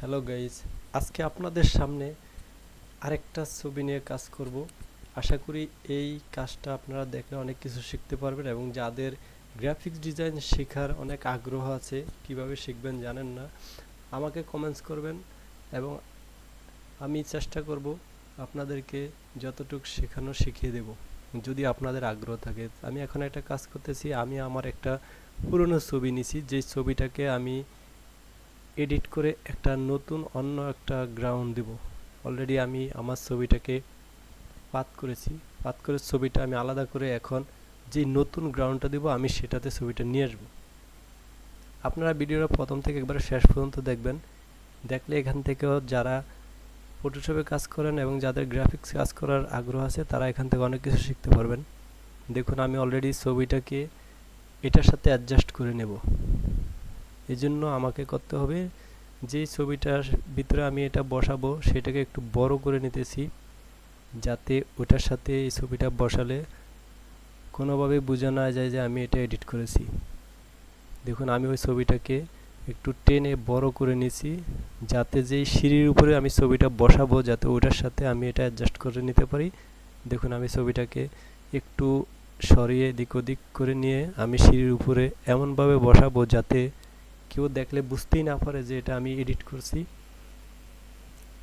Hello guys আজকে আপনাদের সামনে আরেকটা ছবি নিয়ে কাজ করব। আশা করি এই কাজটা আপনারা দেখলে অনেক কিছু শিখতে পারবেন এবং যাদের গ্রাফিক্স ডিজাইন শেখার অনেক আগ্রহ আছে, কীভাবে শিখবেন জানেন না, আমাকে কমেন্টস করবেন এবং আমি চেষ্টা করব আপনাদেরকে যতটুকু শেখানো শিখিয়ে দেব। যদি আপনাদের আগ্রহ থাকে, আমি এখন একটা কাজ করতেছি, আমি আমার একটা পুরনো ছবি নিছি, যেই ছবিটাকে আমি এডিট করে একটা নতুন, অন্য একটা গ্রাউন্ড দেব। অলরেডি আমি আমার ছবিটাকে পাত করেছি। পাত করে ছবিটা আমি আলাদা করে এখন যে নতুন গ্রাউন্ডটা দেব, আমি সেটাতে ছবিটা নিয়ে আসব। আপনারা ভিডিওটা প্রথম থেকে একবার শেষ পর্যন্ত দেখবেন। দেখলে এখান থেকেও যারা ফটোশপে কাজ করেন এবং যাদের গ্রাফিক্স কাজ করার আগ্রহ আছে, তারা এখান থেকে অনেক কিছু শিখতে পারবেন। দেখুন, আমি অলরেডি ছবিটাকে এটার সাথে অ্যাডজাস্ট করে নেব। এই জন্য আমাকে করতে হবে যে ছবিটার ভিতরে আমি এটা বসাবো, সেটাকে একটু বড় করে নিতেছি, যাতে ওটার সাথে এই ছবিটা বসালে কোনোভাবে বোঝা না যায় যে আমি এটা এডিট করেছি। দেখুন, আমি ওই ছবিটাকে একটু টেনে বড় করে নিছি, যাতে যেই সিঁড়ির উপরে আমি ছবিটা বসাবো, যাতে ওটার সাথে আমি এটা অ্যাডজাস্ট করে নিতে পারি। দেখুন, আমি ছবিটাকে একটু সরিয়ে দিক ওদিক করে নিয়ে আমি সিঁড়ির উপরে এমনভাবে বসাবো যাতে কেউ দেখলে বুঝতেই না পারে যে এটা আমি এডিট করছি।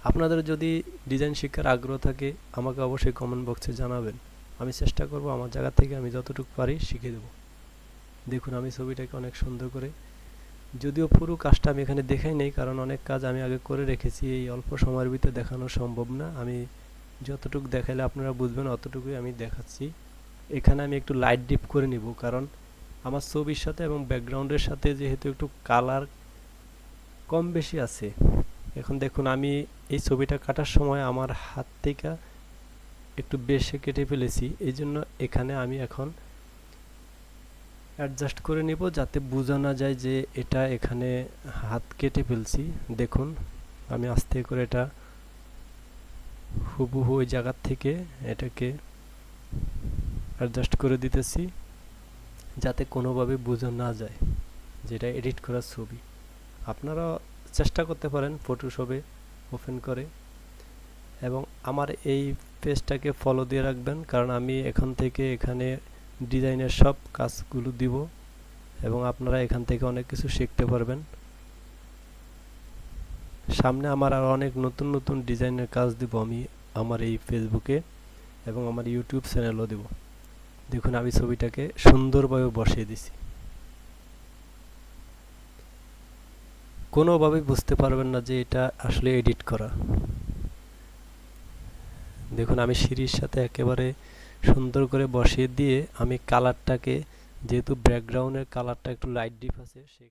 আপনাদের যদি ডিজাইন শিক্ষার আগ্রহ থাকে, আমাকে অবশ্যই কমেন্ট বক্সে জানাবেন। আমি চেষ্টা করব আমার জায়গা থেকে আমি যতটুকু পারি শিখে দেব। দেখুন, আমি ছবিটাকে অনেক সুন্দর করে, যদিও পুরো কাজটা আমি এখানে দেখাই নেই, কারণ অনেক কাজ আমি আগে করে রেখেছি, এই অল্প সময়ের ভিতরে দেখানো সম্ভব না। আমি যতটুকু দেখাইলে আপনারা বুঝবেন, অতটুকুই আমি দেখাচ্ছি। এখানে আমি একটু লাইট ডিপ করে নিব, কারণ আমার ছবির সাথে এবং ব্যাকগ্রাউন্ডের সাথে যেহেতু একটু কালার কম বেশি আছে, এখন দেখুন আমি এই ছবিটা কাটার সময় আমার হাত থেকে একটু বেশি কেটে ফেলেছি এই জন্য এখানে আমি এখন অ্যাডজাস্ট করে নিব যাতে বোঝা না যায় যে এটা এখানে হাত কেটে ফেলছি। দেখুন, আমি আস্তে করে এটা হুবহু ওই জায়গার থেকে এটাকে অ্যাডজাস্ট করে দিতেছি। যাতে কোনোভাবে বোঝা না যায় যেটা এডিট করা ছবি। আপনারা চেষ্টা করতে পারেন ফটোশপে ওপেন করে এবং আমার এই পেজটাকে ফলো দিয়ে রাখবেন, কারণ আমি এখান থেকে এখানে ডিজাইনের সব কাজগুলো দিব এবং আপনারা এখান থেকে অনেক কিছু শিখতে পারবেন। সামনে আমার আর অনেক নতুন নতুন ডিজাইনের কাজ দিব আমি আমার এই ফেসবুকে এবং আমার ইউটিউব চ্যানেলও দেব। দেখুন, আমি ছবিটাকে সুন্দরভাবে বসিয়ে দিছি। কোনোভাবেই বুঝতে পারবেন না যে এটা আসলে এডিট করা। দেখুন, আমি সিঁড়ির সাথে একেবারে সুন্দর করে বসিয়ে দিয়ে আমি কালারটাকে, যেহেতু ব্যাকগ্রাউন্ডের কালারটা একটু লাইট ডিপ আছে সে